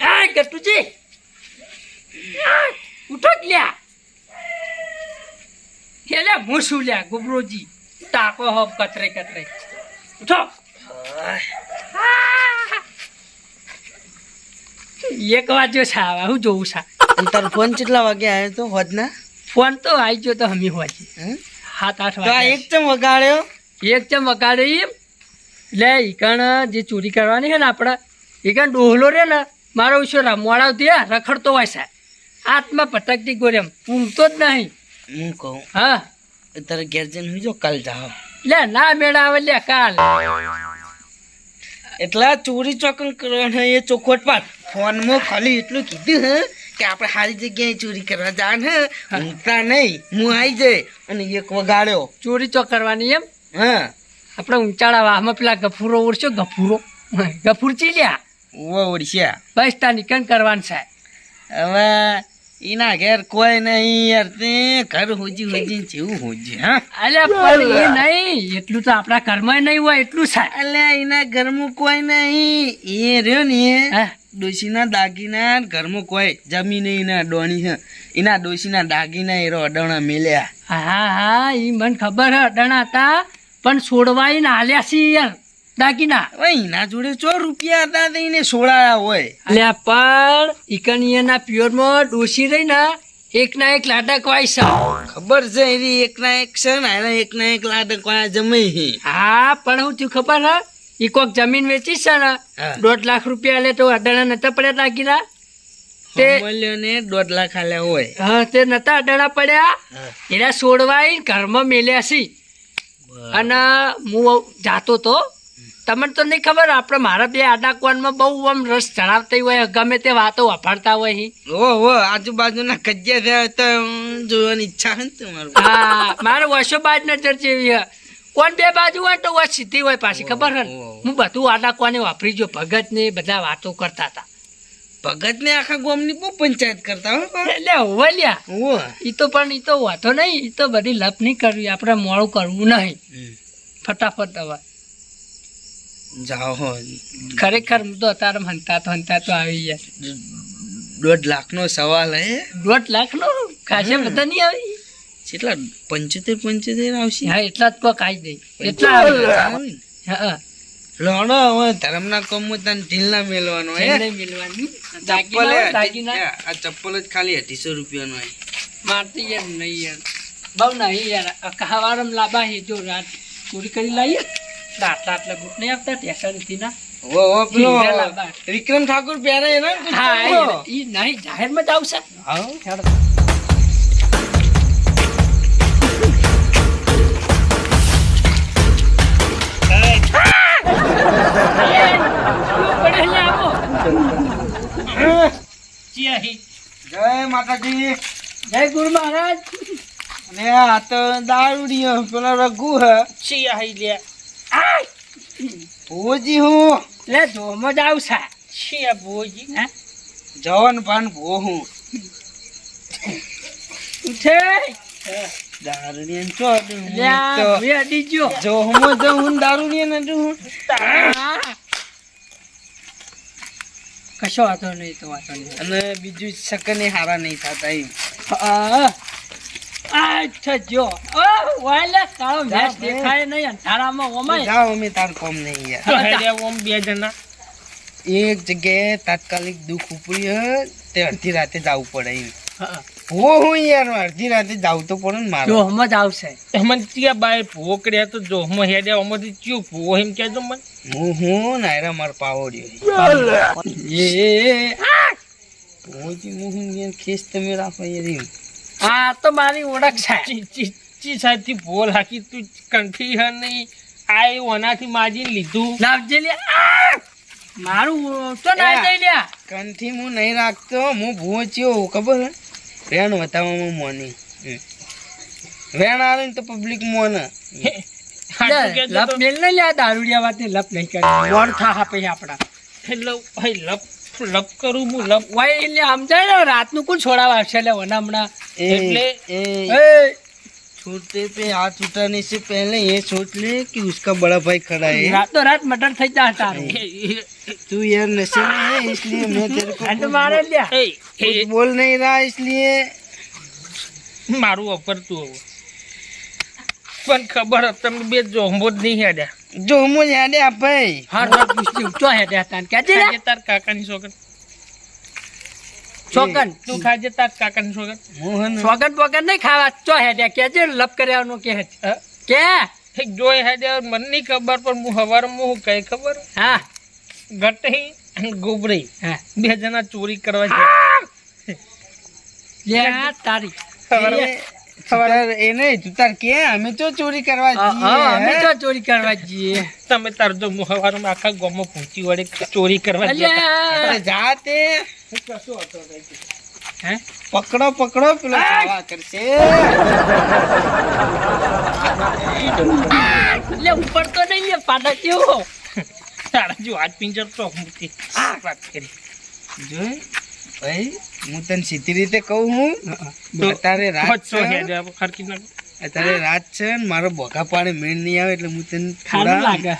આ ગટુજી. ઉઠો જ લ્યા. લ્યા હું શું લ્યા ગુબરોજી. તાકો હો કતરે કતરે. ઉઠો. એક વાગ્યો આવા હું જોઉં છા. તારો ફોન કેટલા વાગે આવ્યો તો હોજના? ફોન તો આવી ગયો તો હમી હોજી. હે? સાત આઠ વાગે એક ચમ વગાડ્યો? એક ચમ વગાડ્યો એમ. એટલે ઈકણ જે ચોરી કરવાની છે ને આપણે ઈકણ ડોહલો રે ને મારો ઉછોરા રમવાડાવતી હે રખડતો હોય છે. હાથમાં પટકતી ગોરેમ ઊંઘતો જ નહીં. હું કહું? હા. તારે ઘેર જઈને હું જો કાલ જાઓ. લે ના મેળા આવે લે કાલ. એટલા ચોરી ચોકન કરવાના એ ચોખવટ પાડ ફોનમાં ખાલી એટલું કીધું હે કે આપણે સારી જગ્યાએ ચોરી કરવા જાણ હે. ઊંઘતા નહીં. હું આવી જાય અને એક વગાડ્યો. ચોરી ચોક કરવાની એમ? હા. આપણે ઊંચાળા વાહમાં પેલા ગફુરો ઓળશો ગફુરો. ગફુર ચીલ્યા ઓ ઓડિશા બસ તા કેમ કરવાનું છે. હવે એના ઘેર કોઈ નહીં યાર તે ઘર હોજી હોજી જેવું હોજી હા. અલે પણ એ નહીં એટલું તો આપણા ઘરમાં નહીં હોય એટલું છે. અલે એના ઘરમાં કોઈ નહીં. એ રહ્યો ને ડોશીના દાગીના ઘરમાં કોઈ જમીન એના ડોણી છે. એના ડોશીના દાગીના એ અડણા મેલ્યા. હા હા એ મને ખબર હ અડણા હતા પણ છોડવાય ને હાલ્યા છે યાર દાગીના. એના જોડે ચો રૂપિયા હતા એને સોળાયા હોય. પણ ઈકણીયાના પ્યોરમાં ડોસી રહી ને એક ના એક લાડક વાય છે. ખબર છે એની એકના એક છે ને એના એકના એક લાડક વાય જમે હા. પણ હું થયું ખબર હે ઈ કોક જમીન વેચી છે ને દોઢ લાખ રૂપિયા લે તો અડાણા નતા પડ્યા દાગીના. તે ને દોઢ લાખ આલ્યા હોય. હા તે નતા અડાણા પડ્યા. એના સોડવાય ઘરમાં મેલ્યા છે અને હું જાતો તો તમને તો નહીં ખબર આપણે મારા બે આડા કોનમાં બહુ આમ રસ ચડાવતા હોય ગમે તે વાતો વાપરતા હોય. ઓ હો આજુબાજુના કજ્જા થયા તો જોવાની ઈચ્છા છે તમારું. હા મારે વર્ષો બાદ નજર જેવી કોણ બે બાજુ હોય તો વાત સીધી હોય પાછી ખબર હે હું બધું આડા કોને વાપરી જો ભગત ને બધા વાતો કરતા હતા. ભગત ને આખા ગોમની બહુ પંચાયત કરતા હોય એટલે હોવા લ્યા. ઈ તો પણ એ તો વાતો નહીં એ તો બધી લપ નહીં કરવી આપણે મોડું કરવું નહીં. ફટાફટ હવે. જાઓ હો. ખરેખર હું તો અત્યારે હંતા તો હંતા તો આવી ગયા દોઢ લાખનો સવાલ હે. દોઢ લાખનો? ખાસે બધા નહીં આવી? કેટલા પંચોતેર પંચોતેર આવશે? હા એટલા જ કોક આવી દઈ એટલા આવે હા. લડો હવે ધર્મના કોમ તને ઢીલ ના મેલવાનો હે. દાગીના આ ચપ્પલ જ ખાલી અઢીસો રૂપિયાનો હે. મારતી યાર નહીં યાર. બહુ નહીં યાર. આખા હવારમ લાંબા હે જો રાત પૂરી કરી લાવીએ તો આટલા આટલા બૂટ નહીં આવતા ટેશનથી ના. ઓ પેલો. વિક્રમ ઠાકોર પહેરે એનો? હા? એ નહીં જાહેરમાં જ આવશે. હા. ચિયાહી. જય માતાજી. જય ગુરુ મહારાજ. અને આ તો દારૂ પેલા રઘુ હે. ચિયાહી લે. ભોજી હું? લે ધોમ જ આવશે. છે ભોજી હે? જવન પાન ભો હું. લે જો જો ને કશો વાતો નહીં તો નહીં. અને બીજું સકને હારા નહીં થતા એમ. આ અચ્છા જો ઓ વાલે કાળો જા, દેખાય નહીં અંધારામાં ઓમાય. જાઓ અમે તાર કોમ નહીં યાર. બે જણા. એક જગ્યાએ તાત્કાલિક દુઃખ ઉપડ્યું તે અડધી રાતે જવું પડે હો. હું યાર અડધી રાતે જવું તો પડે ને મારે. જો હમ જ આવશે. મને ત્યાં બાય ભૂવો કર્યા તો જો હમ હેડ્યા આમાંથી ચિયો ભૂવો એમ કહેજો મને. હું હું નાયરા માર પાવડ્યો. એ પહોંચી હું હું ખેસ તમે રાખો યાર આ તો મારી ઓળખ છે. ચી સાહેબથી ભૂવો લાગી તું કંઠી હે નહીં? આ એ ઓનાથી માજીને લીધું. લાવજે લે મારું તો ના જઈ લ્યા. કંઠી હું નહીં રાખતો હું ભૂચ્યો ખબર હે બતાવવામાં મોની. વેણ આવે ને તો પબ્લિક મોન. લપ મેલ ને લ્યા દારૂડિયા વાત લપ નહીં કરે. મોડ થા હા પછી આપડા એટલે લપ. લપ કરું હું લપ વાય એટલે સમજાય ને રાતનું કોણ છોડાવા આવશે લે ઓના હમણાં એ એટલે- એ એ छोटे पे हाथ उठाने से पहले ये सोच ले कि उसका बड़ा भाई खड़ा है રાતો રાત મટર થઈ જાય તારું तू यार नशे में है इसलिए मैं तेरे को આ તો મારે લ્યા એ कुछ એ बोल नहीं रहा इसलिए મારું વાપરતું હવે પણ ખબર હતી, તમે બે જોંબો જ નહીં હેડ્યા જો હું હેડે આ ભાઈ. હા હા પૂછતી ચો હેડે હતા કે જે તાર કાકાની સોગન સોગન તું ખાજે તાર કાકાની સોગન હું સોગન બોગન નહીં ખાવા? ચો હેડે કે જે લપ કર્યાનો કે હે? કે? જો હેડે મને નહીં ખબર પણ હું હવાર હું કઈ ખબર? હા. ગટહી અને ગોબરી. હા. બે જણા ચોરી કરવા છે લે તારી. એને તાર કે અમે તો ચોરી કરવા જઈએ. અમે તો ચોરી કરવા જઈએ. તમે તાર તો મુહવારમાં આખા ગોમ પહોંચી વડે ચોરી કરવા જઈએ જાતે પકડો પકડો પેલો ચાવા કરશે. લે ઉપર તો નહીં લે પાડા કેવો તારા જો હાથ પિંજર તો મૂકી વાત કરી. જોઈ ભાઈ હું તને સીધી રીતે કહું હું? અત્યારે રાત અત્યારે રાત છે ને મારો બોકા પાડે મેળ નહીં આવે એટલે હું તને થોડા લાગે.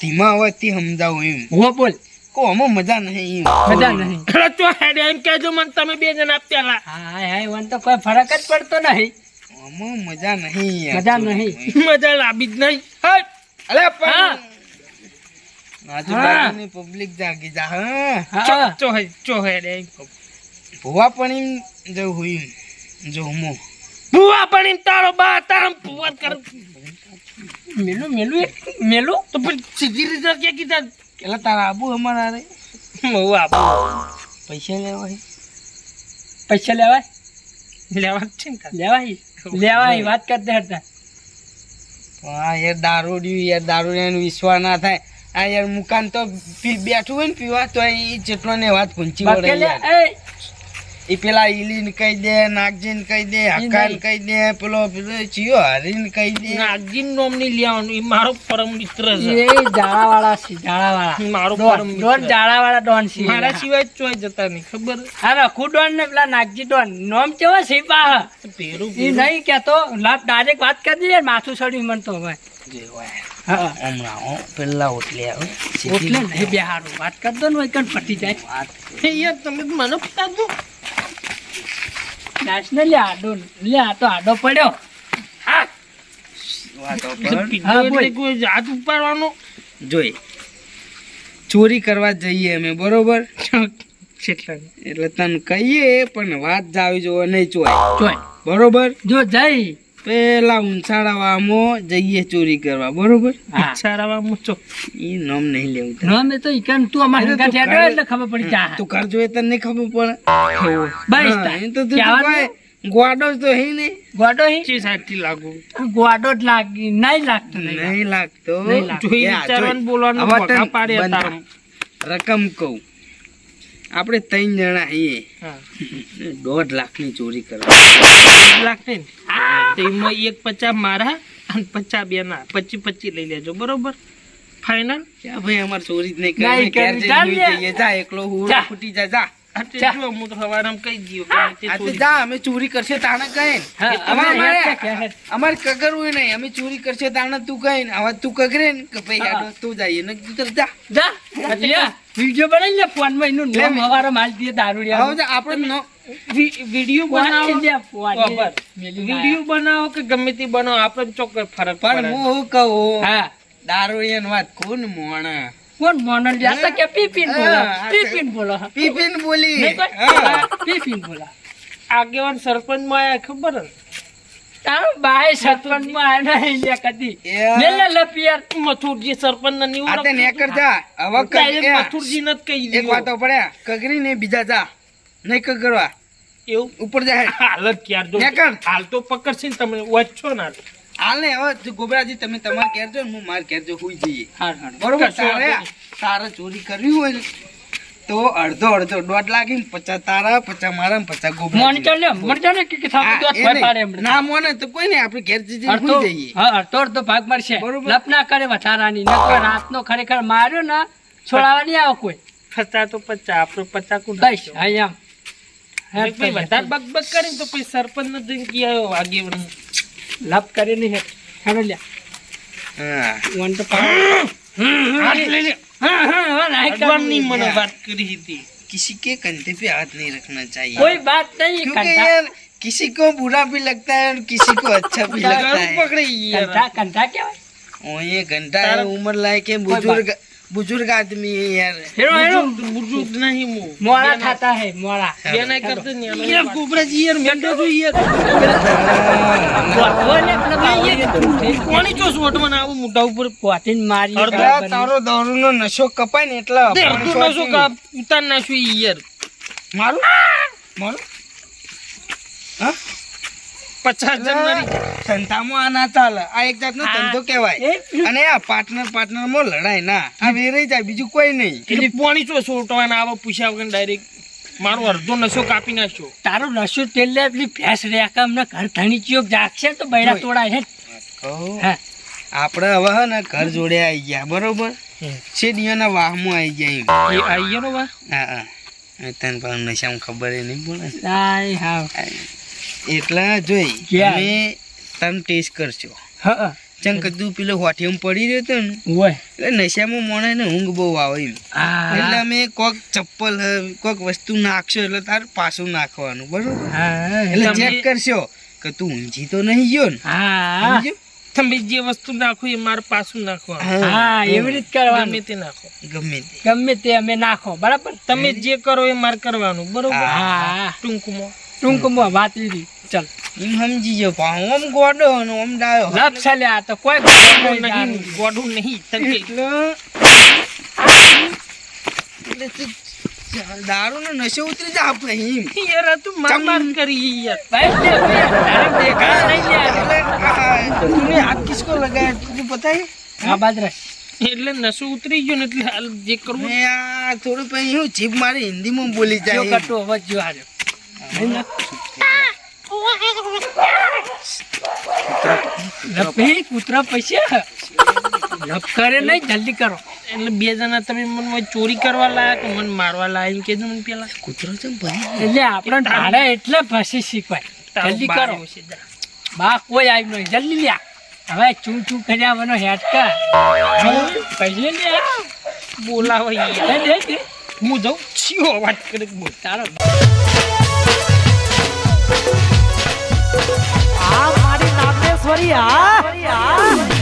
ધીમા અવાજથી સમજાવું એમ. હો બોલ. કો અમો મજા નહીં મજા નહીં. ચો હેડ્યા એમ કહેજો મને તમે બે જણા પેલા. હા હા વન તો કોઈ ફરક જ પડતો નહીં. અમો મજા નહીં મજા નહીં. મજા લાબી જ નહીં. હટ. અલે હા. પણ આજુબાજુની પબ્લિક જાગી જા હા. હા. ચો ચો હે ચો હેડ્યા એમ કહું. ભૂવા પણ એમ જવું જો હમો. ભુવા પણ તારો બા તારા ભૂવા કર. મેલુ મેલુ મેલુ? તો પણ સીધી રીતે કે કીધા પેલા તારા આબુ અમારા રે. હું આબુ. પૈસા લેવા હોય. પૈસા લેવાય? લેવા જ છે ને. લેવાય? લેવાય વાત કરતા હતા હા યાર દારૂડિયું યાર દારૂડિયાનો વિશ્વાસ ના થાય. આ યાર મુકાન તો બેઠું હોય ને પીવા તો એ જેટલો ને વાત પૂંચી વળે. એ! પેલા ઈલીન કહી દે નાગજીને કહી દે હકાને કહી દે પેલો પેલો ચિયો હરીને કહી દે. નાગજીન નોમની લેવાનું એ મારો પરમ મિત્ર છે. એ જાળાવાળા છે જાળાવાળા મારો પરમ ડોન જાળાવાળા ડોન છે મારા સિવાય ચોય જતા નહીં ખબર? હા રખુ ડોન ને પેલા નાગજી ડોન. નોમ કેવો છે પા પેરું એ નહીં કેતો. લાભ ડાયરેક્ટ વાત કરી દે માથું સડ્યું મન તો હવે. હા. હમણાં હો પેલા ઓટલે આવે. એટલે નહીં બેહારું વાત કર ને હોય ફટી જાય. વાત યાર તમે મને પતા દો લે આડો લે આ તો આડો પડ્યો. વાતો કર. હા, બોલ. એટલે કોઈ હાથ ઉપાડવાનો. જોઈ. ચોરી કરવા જઈએ અમે બરોબર? એટલે તને કહીએ પણ વાત જાવી જોવો નહીં ચોય. જોય બરોબર? જો જઈ પેલા ઊંચાડાવામાં જઈએ ચોરી કરવા બરોબર? સારા મૂચો એ નામ નહીં લેવું. એ તો ઈકન તું અમાર હંગા તું એટલે ખબર પડી જા. તું ઘર જોઈએ તને ખબર પડે. બસ. એ તો તું કહેવાનું? ગોડો જ તો હે નહીં. ગોડો હે? ચી સાઈડથી લાગુ. ગોડો જ લાગી નહીં લાગતો નહીં લાગતો. જોઈ. વિચારવાનું બોલવાનું પાડે રકમ કહું. આપણે ત્રણ જણા હા. દોઢ લાખની ચોરી કરવા. લાખ ને તો એમાં એક પચાસ મારા અને પચાસ બે ના પચી પચી લઈ લેજો બરોબર? ફાઈનલ ભાઈ અમારે ચોરી જ નહીં નહીં જઈએ. જા એકલો હું ફૂટી જા જા ચોરી. જા અમે ચોરી કરશે તાણે કઈ. અમારે. કગરવું નહીં. અમે ચોરી કરશે તાણે તું કઈ. હવે તું કગરે ને કે ભાઈ તું જઈએ ને તું જા. જા. વિડિયો બનાવી લે ફોનમાં એનું નામ. હવારે માલ દે દારૂડિયા હવે આપણે વીડિયો બનાવો. કે ગમે તે બનાવો આપણે ચોક્કસ ફરક પણ હું શું કહું? હા. દારૂડિયાની વાત કોણ મોણ? કોણ મોણ? કે પીપીન બોલો. પીપીન બોલો. પીપીન પીપીન આગેવાન સરપંચમાં આયા ખબર ને? તારો બાય સરપંચમાં આયા નહીં લે કદી. લે લે લપિયર મથુરજી સરપંચ ને નહીં આ તે ઓળખતો? નેકર જા. હવે કગ- મથુરજી ને કહી એક વાતો પડ્યા કગરી ને બીજા જા. નહીં કગરવા એવું? ઉપર જાય. હાલ ક્યાર જો. નેકર. હાલ તો પકડશે ને તમે વચ્ચો ના હાલ. ને હવે ગોબરાજી તમે તમારે કેરજો ને હું મારે કેરજો જઈએ. હાર હાર. બરોબર? સારા તારે તારે ચોરી કરવી હોય ને તો અડધો અડધો. દોઢ લાખી ને પચાસ તારા પચાસ મારા પચાસ કે ના મોને તો કોઈ નહીં આપણે ઘેર જઈએ. હા અડધો અડધો ભાગ મળશે. લપના કરે વધારાની ન કોઈ રાતનો ખરેખર માર્યો ને છોડાવા નહીં આવો કોઈ. પચા તો પચાસ આપણો પચાસ કું બસ અહીંયા વધારે કરીને તો પછી સરપંચ નથી આવ્યો આગેવાન લપ કરે નહીં હેડો લ્યા. હા. વન તો किसी के कंधे पे हाथ नहीं रखना चाहिए कोई बात नहीं क्योंकि यार किसी को बुरा भी लगता है और किसी को अच्छा भी लगता है पकड़े कंधा क्या है ओ ये घंटा उम्र लायक है बुजुर्ग बुजुर्ग आदमी है यार હેડો હેડો બુજુર્ગ- બુજુર્ગ નહીં હું મોડા થતા હે મોડા બે ના કરતો ને યાર કોબરાજી યાર મેંઢો જો યાર ઓલે પેલા બાવળીએ કોની જો સોટમાં આવું મોઢા ઉપર પોતીન મારી અડધો બરાબર. તારો દારૂ નો નશો કપાય ને એટલે તે અપણ અડધું નસો શોખીન. કાપ ઉતાર નાખ્યું ઈ યાર મારું મારું પચાસ મારી ધંધામાં આ ના ચાલે. આ એક જાતનો ધંધો કહેવાય. અને આ પાર્ટનર પાર્ટનરમાં લડાય ના. આ વેરાઈ જાય બીજું કોઈ નહીં. એટલે પોણી છો સોટવાના આવા પૂછ્યા વગર ડાયરેક્ટ મારો અડધો નસો કાપી નાખ્યો. તારો નશો તેલ લે પેલી ભેંસ રે આખા અમને ઘર ધણી ચીઓ જાગશે તો બૈરા તોડાય હે. કહું? આપણે હવે હે ને ઘર જોડે આવી ગયા બરોબર? શેડીઓના વાહમાં આવી ગયા એમ. એ આઈ નો વા હા હા. તને પણ નશામાં ખબર એ નહીં પડે? હા હા એટલે જોઈ? અમે તમે ટેસ્ટ કરશો હા. ચમ કીધું પેલો હોઠિયમ પડી રહ્યો હતો ને એટલે નશામાં મોણે ને ઊંઘ બહુ આવે એટલે અમે કોક ચપ્પલ કોક વસ્તુ નાખશો એટલે તાર પાછું નાખવાનું બરોબર? એટલે ચેક કરશો કે તું ઊંઘી તો નહીં ગયો ને. તમે જે વસ્તુ નાખો એ મારે પાછું નાખવા હા એવી રીત ગમે તે નાખો. ગમે તે. ગમે તે અમે નાખો બરાબર? તમે જે કરો એ મારે કરવાનું બરોબર? હા. ટૂંકમાં. ટૂંકમાં વાત લીધી ચાલ. એમ સમજી જો ભાવ ઓમ ગોડો અને આમ ડાયો. લપ ચાલ્યા તો કોઈ ગોડું નહીં ગોડું નહીં તમે દારૂ નો નશો ઉતરી જા યાર તું માર કરી યાર. તુને હાથ કિસકો લગાયા તું પતા એટલે નસો ઉતરી ગયો ને એટલે જે કરવું. થોડું પછી હું જીભ મારી હિન્દીમાં બોલી જાય. કટો અવાજ જો કૂતરા પૈસા. કરે નહીં જલ્દી કરો. એટલે બે જણા તમે મને ચોરી કરવા લાયા કે મને મારવા લાયા એમ મને પેલા. કૂતરો છે એટલે આપણે ઢાળે એટલે ભાષી શીખવાય. જલ્દી કરો. બા કોઈ આવ્યું નહીં જલ્દી લ્યા. હવે ચૂ ચૂ કર્યા મને હેટકા પૈસે લ્યા બોલાવો હું જાઉં. છીઓ વાત કરે બોલ. તારો આ મારી નાગેશ્વરી આ